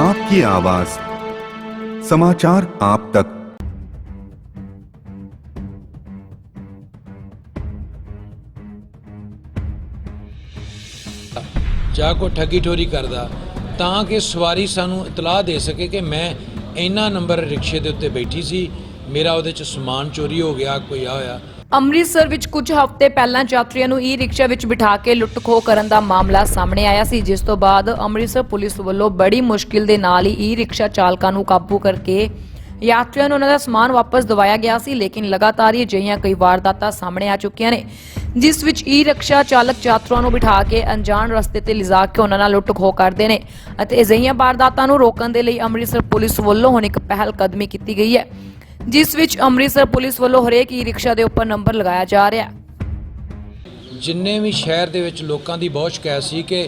आपकी आवाज समाचार आप तक ਜਾਂ ਕੋਈ ਠੱਗੀ ਠੋਰੀ ਕਰਦਾ ਤਾਂ ਕਿ ਸਵਾਰੀ ਸਾਨੂੰ ਇਤਲਾਹ ਦੇ ਸਕੇ ਕਿ ਮੈਂ ਇੰਨਾ ਨੰਬਰ ਰਿਕਸ਼ੇ ਦੇ ਉੱਤੇ ਬੈਠੀ ਸੀ ਮੇਰਾ ਉਹਦੇ ਚ ਸਮਾਨ ਚੋਰੀ ਹੋ ਗਿਆ ਕੋਈ ਆ ਹੋਇਆ ਅੰਮ੍ਰਿਤਸਰ ਵਿੱਚ ਕੁਝ ਹਫ਼ਤੇ ਪਹਿਲਾਂ ਯਾਤਰੀਆਂ ਨੂੰ ਈ ਰਿਕਸ਼ਾ ਵਿੱਚ ਬਿਠਾ ਕੇ ਲੁੱਟ-ਖੋਹ ਕਰਨ ਦਾ ਮਾਮਲਾ ਸਾਹਮਣੇ ਆਇਆ ਸੀ, ਜਿਸ ਤੋਂ ਬਾਅਦ ਅੰਮ੍ਰਿਤਸਰ ਪੁਲਿਸ ਵੱਲੋਂ ਬੜੀ ਮੁਸ਼ਕਿਲ ਦੇ ਨਾਲ ਹੀ ਈ ਰਿਕਸ਼ਾ ਚਾਲਕਾਂ ਨੂੰ ਕਾਬੂ ਕਰਕੇ ਯਾਤਰੀਆਂ ਨੂੰ ਉਹਨਾਂ ਦਾ ਸਮਾਨ ਵਾਪਸ ਦਿਵਾਇਆ ਗਿਆ ਸੀ, ਲੇਕਿਨ ਲਗਾਤਾਰ ਹੀ ਅਜਿਹੀਆਂ ਕਈ ਵਾਰਦਾਤਾਂ ਸਾਹਮਣੇ ਆ ਚੁੱਕੀਆਂ ਨੇ, ਜਿਸ ਵਿੱਚ ਈ ਰਿਕਸ਼ਾ ਚਾਲਕ ਯਾਤਰੀਆਂ ਨੂੰ ਬਿਠਾ ਕੇ ਅਣਜਾਣ ਰਸਤੇ ਤੇ ਲਿਜਾ ਕੇ ਉਹਨਾਂ ਨਾਲ ਲੁੱਟ-ਖੋਹ ਕਰਦੇ ਨੇ ਅਤੇ ਅਜਿਹੀਆਂ ਵਾਰਦਾਤਾਂ ਨੂੰ ਰੋਕਣ ਦੇ ਲਈ ਅੰਮ੍ਰਿਤਸਰ ਪੁਲਿਸ ਵੱਲੋਂ ਹੁਣ ਇੱਕ ਪਹਿਲ ਕਦਮੀ ਕੀਤੀ ਗਈ ਹੈ। ਜਿਸ ਵਿੱਚ ਅੰਮ੍ਰਿਤਸਰ ਪੁਲਿਸ ਵੱਲੋਂ ਹਰੇਕ ਈ ਰਿਕਸ਼ਾ ਦੇ ਉੱਪਰ ਨੰਬਰ ਲਗਾਇਆ ਜਾ ਰਿਹਾ ਜਿੰਨੇ ਵੀ ਸ਼ਹਿਰ ਦੇ ਵਿੱਚ ਲੋਕਾਂ ਦੀ ਬਹੁਤ ਸ਼ਿਕਾਇਤ ਸੀ ਕਿ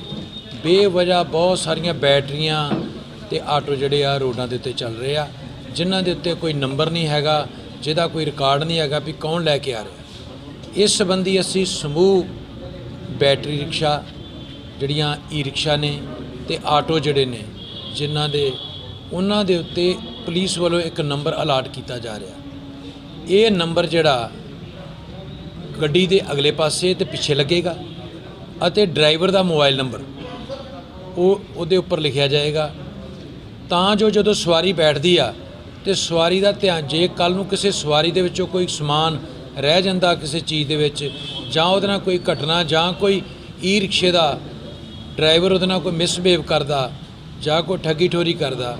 ਬੇਵਜ੍ਹਾ ਬਹੁਤ ਸਾਰੀਆਂ ਬੈਟਰੀਆਂ ਤੇ ਆਟੋ ਜਿਹੜੇ ਆ ਰੋਡਾਂ ਦੇ ਉੱਤੇ ਚੱਲ ਰਹੇ ਆ, ਜਿਨ੍ਹਾਂ ਦੇ ਉੱਤੇ ਕੋਈ ਨੰਬਰ ਨਹੀਂ ਹੈਗਾ, ਜਿਹਦਾ ਕੋਈ ਰਿਕਾਰਡ ਨਹੀਂ ਹੈਗਾ ਵੀ ਕੌਣ ਲੈ ਕੇ ਆ ਰਿਹਾ। ਇਸ ਸੰਬੰਧੀ ਅਸੀਂ ਸਮੂਹ ਬੈਟਰੀ ਰਿਕਸ਼ਾ ਜਿਹੜੀਆਂ ਈ ਰਿਕਸ਼ਾ ਨੇ ਤੇ ਆਟੋ ਜਿਹੜੇ ਨੇ, ਜਿਨ੍ਹਾਂ ਦੇ, ਉਹਨਾਂ ਦੇ ਉੱਤੇ ਪੁਲਿਸ ਵੱਲੋਂ ਇੱਕ ਨੰਬਰ ਅਲਾਟ ਕੀਤਾ ਜਾ ਰਿਹਾ। ਇਹ ਨੰਬਰ ਜਿਹੜਾ ਗੱਡੀ ਦੇ ਅਗਲੇ ਪਾਸੇ ਤੇ ਪਿੱਛੇ ਲੱਗੇਗਾ ਅਤੇ ਡਰਾਈਵਰ ਦਾ ਮੋਬਾਈਲ ਨੰਬਰ ਉਹ ਉਹਦੇ ਉੱਪਰ ਲਿਖਿਆ ਜਾਏਗਾ। ਤਾਂ ਜੋ ਜਦੋਂ ਸਵਾਰੀ ਬੈਠਦੀ ਆ ਤੇ ਸਵਾਰੀ ਦਾ ਧਿਆਨ ਜੇ ਕੱਲ ਨੂੰ ਕਿਸੇ ਸਵਾਰੀ ਦੇ ਵਿੱਚੋਂ ਕੋਈ ਸਮਾਨ ਰਹਿ ਜਾਂਦਾ ਕਿਸੇ ਚੀਜ਼ ਦੇ ਵਿੱਚ ਜਾਂ ਉਹਦੇ ਨਾਲ ਕੋਈ ਘਟਨਾ ਜਾਂ ਕੋਈ ਈ ਰਿਕਸ਼ੇ ਦਾ ਡਰਾਈਵਰ ਉਹਦੇ ਨਾਲ ਕੋਈ ਮਿਸਬਿਹੇਵ ਕਰਦਾ ਜਾਂ ਕੋਈ ਠੱਗੀ ਠੋਰੀ ਕਰਦਾ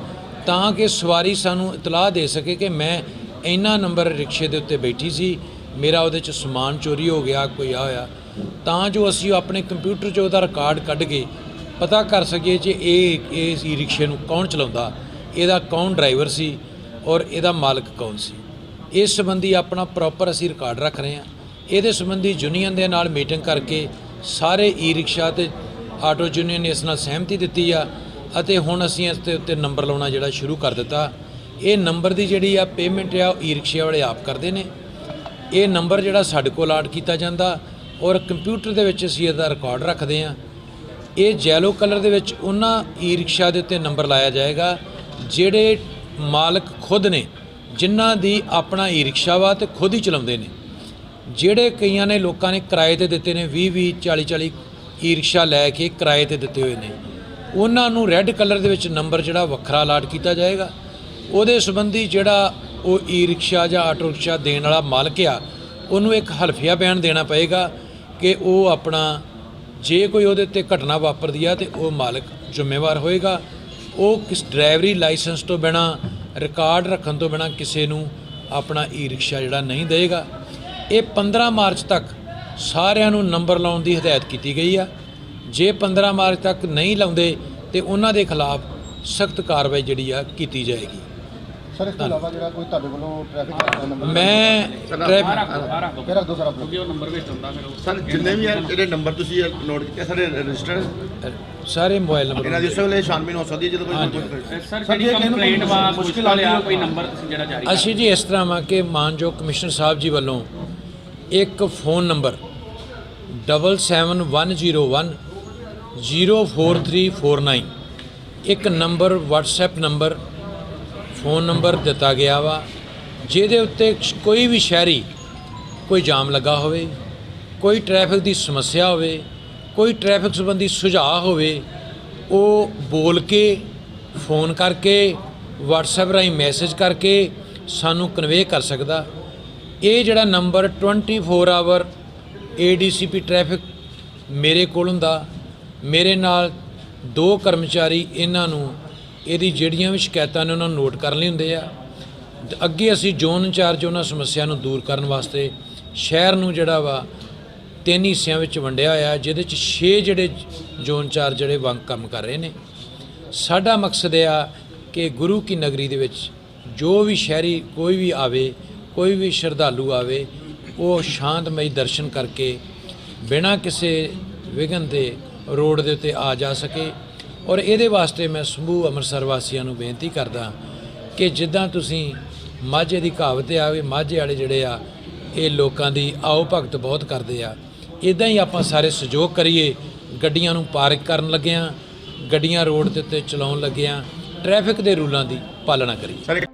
ਤਾਂ ਕਿ ਸਵਾਰੀ ਸਾਨੂੰ ਇਤਲਾਹ ਦੇ ਸਕੇ ਕਿ ਮੈਂ ਇੰਨਾ ਨੰਬਰ ਰਿਕਸ਼ੇ ਦੇ ਉੱਤੇ ਬੈਠੀ ਸੀ, ਮੇਰਾ ਉਹਦੇ ਚ ਸਮਾਨ ਚੋਰੀ ਹੋ ਗਿਆ, ਕੋਈ ਆ ਹੋਇਆ। ਤਾਂ ਜੋ ਅਸੀਂ ਆਪਣੇ ਕੰਪਿਊਟਰ 'ਚ ਉਹਦਾ ਰਿਕਾਰਡ ਕੱਢ ਕੇ ਪਤਾ ਕਰ ਸਕੀਏ ਜੇ ਇਹ ਇਸ ਈ ਰਿਕਸ਼ੇ ਨੂੰ ਕੌਣ ਚਲਾਉਂਦਾ। ਇਹਦਾ ਕੌਣ ਡਰਾਈਵਰ ਸੀ ਔਰ ਇਹਦਾ ਮਾਲਕ ਕੌਣ ਸੀ। ਇਸ ਸੰਬੰਧੀ ਆਪਣਾ ਪ੍ਰੋਪਰ ਅਸੀਂ ਰਿਕਾਰਡ ਰੱਖ ਰਹੇ ਹਾਂ। ਇਹਦੇ ਸੰਬੰਧੀ ਯੂਨੀਅਨ ਦੇ ਨਾਲ ਮੀਟਿੰਗ ਕਰਕੇ ਸਾਰੇ ਈ ਰਿਕਸ਼ਾ ਤੇ ਆਟੋ ਯੂਨੀਅਨ ਨੇ ਇਸ ਨਾਲ ਸਹਿਮਤੀ ਦਿੱਤੀ ਆ ਅਤੇ ਹੁਣ ਅਸੀਂ ਇਸ ਦੇ ਉੱਤੇ ਨੰਬਰ ਲਾਉਣਾ ਜਿਹੜਾ ਸ਼ੁਰੂ ਕਰ ਦਿੱਤਾ। ਇਹ ਨੰਬਰ ਦੀ ਜਿਹੜੀ ਆ ਪੇਮੈਂਟ ਆ, ਉਹ ਈ ਰਿਕਸ਼ੇ ਵਾਲੇ ਆਪ ਕਰਦੇ ਨੇ। ਇਹ ਨੰਬਰ ਜਿਹੜਾ ਸਾਡੇ ਕੋਲ ਆਟ ਕੀਤਾ ਜਾਂਦਾ ਔਰ ਕੰਪਿਊਟਰ ਦੇ ਵਿੱਚ ਅਸੀਂ ਇਹਦਾ ਰਿਕਾਰਡ ਰੱਖਦੇ ਹਾਂ। ਇਹ ਜੈਲੋ ਕਲਰ ਦੇ ਵਿੱਚ ਉਹਨਾਂ ਈ ਰਿਕਸ਼ਾ ਦੇ ਉੱਤੇ ਨੰਬਰ ਲਾਇਆ ਜਾਏਗਾ, ਜਿਹੜੇ ਮਾਲਕ ਖੁਦ ਨੇ, ਜਿਨ੍ਹਾਂ ਦੀ ਆਪਣਾ ਈ ਰਿਕਸ਼ਾ ਵਾ ਤੇ ਖੁਦ ਹੀ ਚਲਾਉਂਦੇ ਨੇ। ਜਿਹੜੇ ਕਈਆਂ ਨੇ ਲੋਕਾਂ ਨੇ ਕਿਰਾਏ ਤੇ ਦਿੱਤੇ ਨੇ 20 20 40 40 ਈ ਰਿਕਸ਼ਾ ਲੈ ਕੇ ਕਿਰਾਏ ਤੇ ਦਿੱਤੇ ਹੋਏ ਨੇ। ਉਹਨਾਂ ਨੂੰ ਰੈੱਡ ਕਲਰ ਦੇ ਵਿੱਚ ਨੰਬਰ ਜਿਹੜਾ ਵੱਖਰਾ ਅਲਾਟ ਕੀਤਾ ਜਾਏਗਾ। ਉਹਦੇ ਸੰਬੰਧੀ ਜਿਹੜਾ ਉਹ ਈ ਰਿਕਸ਼ਾ ਜਾਂ ਆਟੋ ਰਿਕਸ਼ਾ ਦੇਣ ਵਾਲਾ ਮਾਲਕ ਆ, ਉਹਨੂੰ ਇੱਕ ਹਲਫੀਆ ਬਿਆਨ ਦੇਣਾ ਪਏਗਾ ਕਿ ਉਹ ਆਪਣਾ ਜੇ ਕੋਈ ਉਹਦੇ ਉੱਤੇ ਘਟਨਾ ਵਾਪਰਦੀ ਆ ਤੇ ਉਹ ਮਾਲਕ ਜ਼ਿੰਮੇਵਾਰ ਹੋਏਗਾ। ਉਹ ਕਿਸ ਡਰਾਈਵਰੀ ਲਾਇਸੈਂਸ ਤੋਂ ਬਿਨਾ, ਰਿਕਾਰਡ ਰੱਖਣ ਤੋਂ ਬਿਨਾ ਕਿਸੇ ਨੂੰ ਆਪਣਾ ਈ ਰਿਕਸ਼ਾ ਜਿਹੜਾ ਨਹੀਂ ਦੇਗਾ ਇਹ 15 ਮਾਰਚ ਤੱਕ ਸਾਰਿਆਂ ਨੂੰ ਨੰਬਰ ਲਾਉਣ ਦੀ ਹਦਾਇਤ ਕੀਤੀ ਗਈ ਆ। ਜੇ 15 ਮਾਰਚ ਤੱਕ ਨਹੀਂ ਲਾਉਂਦੇ ਤੇ ਉਹਨਾਂ ਦੇ ਖਿਲਾਫ ਸਖਤ ਕਾਰਵਾਈ ਜਿਹੜੀ ਆ ਕੀਤੀ ਜਾਏਗੀ। ਸਰ ਇਸ ਤੋਂ ਇਲਾਵਾ ਜਿਹੜਾ ਕੋਈ ਤੁਹਾਡੇ ਵੱਲੋਂ ਟ੍ਰੈਫਿਕ ਦਾ ਨੰਬਰ ਮੈਂ ਟ੍ਰੈਫਿਕ ਫਿਰ ਰੱਖ ਦਿਓ ਸਰ ਆਪਣਾ ਸਰ ਜਿੰਨੇ ਵੀ ਇਹ ਜਿਹੜੇ ਨੰਬਰ ਤੁਸੀਂ ਨੋਟ ਕੀਤੇ ਸਾਰੇ ਰਜਿਸਟਰ ਸਾਰੇ ਮੋਬਾਈਲ ਨੰਬਰ ਇਹਨਾਂ ਦੀ ਉਸੇ ਵੇਲੇ ਛਾਨਬੀਨ ਹੋ ਸਕਦੀ ਹੈ ਜਦੋਂ ਕੋਈ ਸਰ ਜਿਹੜੀ ਕੰਪਲੇਂਟ ਵਾ ਮੁਸ਼ਕਿਲ ਆ ਕੋਈ ਨੰਬਰ ਤੁਸੀਂ ਜਿਹੜਾ ਜਾਰੀ ਅਸੀਂ ਜੀ ਇਸ ਤਰ੍ਹਾਂ ਵਾ ਕਿ ਮਾਨਯੋਗ ਕਮਿਸ਼ਨਰ ਸਾਹਿਬ ਜੀ ਵੱਲੋਂ ਇੱਕ ਫੋਨ ਨੰਬਰ 77101 04349 ਇੱਕ number, WhatsApp number, phone number ਦਿੱਤਾ ਗਿਆ ਵਾ, ਜਿਹਦੇ ਉੱਤੇ ਕੋਈ ਵੀ ਸ਼ਹਿਰੀ, ਕੋਈ ਜਾਮ ਲੱਗਾ ਹੋਵੇ, ਕੋਈ ਟ੍ਰੈਫਿਕ ਦੀ ਸਮੱਸਿਆ ਹੋਵੇ, ਕੋਈ ਟ੍ਰੈਫਿਕ ਸੰਬੰਧੀ ਸੁਝਾਅ ਹੋਵੇ, ਉਹ ਬੋਲ ਕੇ, ਫੋਨ ਕਰਕੇ, WhatsApp ਰਾਹੀਂ ਮੈਸੇਜ ਕਰਕੇ ਸਾਨੂੰ ਕਨਵੇ ਕਰ ਸਕਦਾ। ਇਹ ਜਿਹੜਾ ਨੰਬਰ 24 ਆਵਰ ADCP ਟ੍ਰੈਫਿਕ ਮੇਰੇ ਕੋਲ ਹੁੰਦਾ ਮੇਰੇ ਨਾਲ ਦੋ ਕਰਮਚਾਰੀ ਇਹਨਾਂ ਨੂੰ, ਇਹਦੀ ਜਿਹੜੀਆਂ ਵੀ ਸ਼ਿਕਾਇਤਾਂ ਨੇ ਉਹਨਾਂ ਨੂੰ ਨੋਟ ਕਰ ਲਈ ਹੁੰਦੇ ਆ ਅੱਗੇ ਅਸੀਂ ਜ਼ੋਨ ਇੰਚਾਰਜ ਉਹਨਾਂ ਸਮੱਸਿਆ ਨੂੰ ਦੂਰ ਕਰਨ ਵਾਸਤੇ ਸ਼ਹਿਰ ਨੂੰ ਜਿਹੜਾ ਵਾ, ਤਿੰਨ ਹਿੱਸਿਆਂ ਵਿੱਚ ਵੰਡਿਆ ਹੋਇਆ, ਜਿਹਦੇ ਚ 6 ਜਿਹੜੇ ਜ਼ੋਨ ਇੰਚਾਰਜ ਜਿਹੜੇ ਵੰਗ ਕੰਮ ਕਰ ਰਹੇ ਨੇ। ਸਾਡਾ ਮਕਸਦ ਇਹ ਆ ਕਿ ਗੁਰੂ ਕੀ ਨਗਰੀ ਦੇ ਵਿੱਚ ਜੋ ਵੀ ਸ਼ਹਿਰੀ ਕੋਈ ਵੀ ਆਵੇ, ਕੋਈ ਵੀ ਸ਼ਰਧਾਲੂ ਆਵੇ, ਉਹ ਸ਼ਾਂਤਮਈ ਦਰਸ਼ਨ ਕਰਕੇ ਬਿਨਾਂ ਕਿਸੇ ਵਿਘਨ ਦੇ ਰੋਡ ਦੇ ਉੱਤੇ ਆ ਜਾ ਸਕੇ। ਔਰ ਇਹਦੇ ਵਾਸਤੇ ਮੈਂ ਸਮੂਹ ਅੰਮ੍ਰਿਤਸਰ ਵਾਸੀਆਂ ਨੂੰ ਬੇਨਤੀ ਕਰਦਾ ਕਿ ਜਿੱਦਾਂ ਤੁਸੀਂ ਮਾਝੇ ਦੀ ਕਹਾਵਤ ਆ ਵੀ ਮਾਝੇ ਵਾਲੇ ਜਿਹੜੇ ਆ, ਇਹ ਲੋਕਾਂ ਦੀ ਆਓ ਭਗਤ ਬਹੁਤ ਕਰਦੇ ਆ। ਇਦਾਂ ਹੀ ਆਪਾਂ ਸਾਰੇ ਸਹਿਯੋਗ ਕਰੀਏ। ਗੱਡੀਆਂ ਨੂੰ ਪਾਰਕ ਕਰਨ ਲੱਗਿਆਂ, ਗੱਡੀਆਂ ਰੋਡ ਦੇ ਉੱਤੇ ਚਲਾਉਣ ਲੱਗਿਆਂ, ਟ੍ਰੈਫਿਕ ਦੇ ਰੂਲਾਂ ਦੀ ਪਾਲਣਾ ਕਰੀਏ।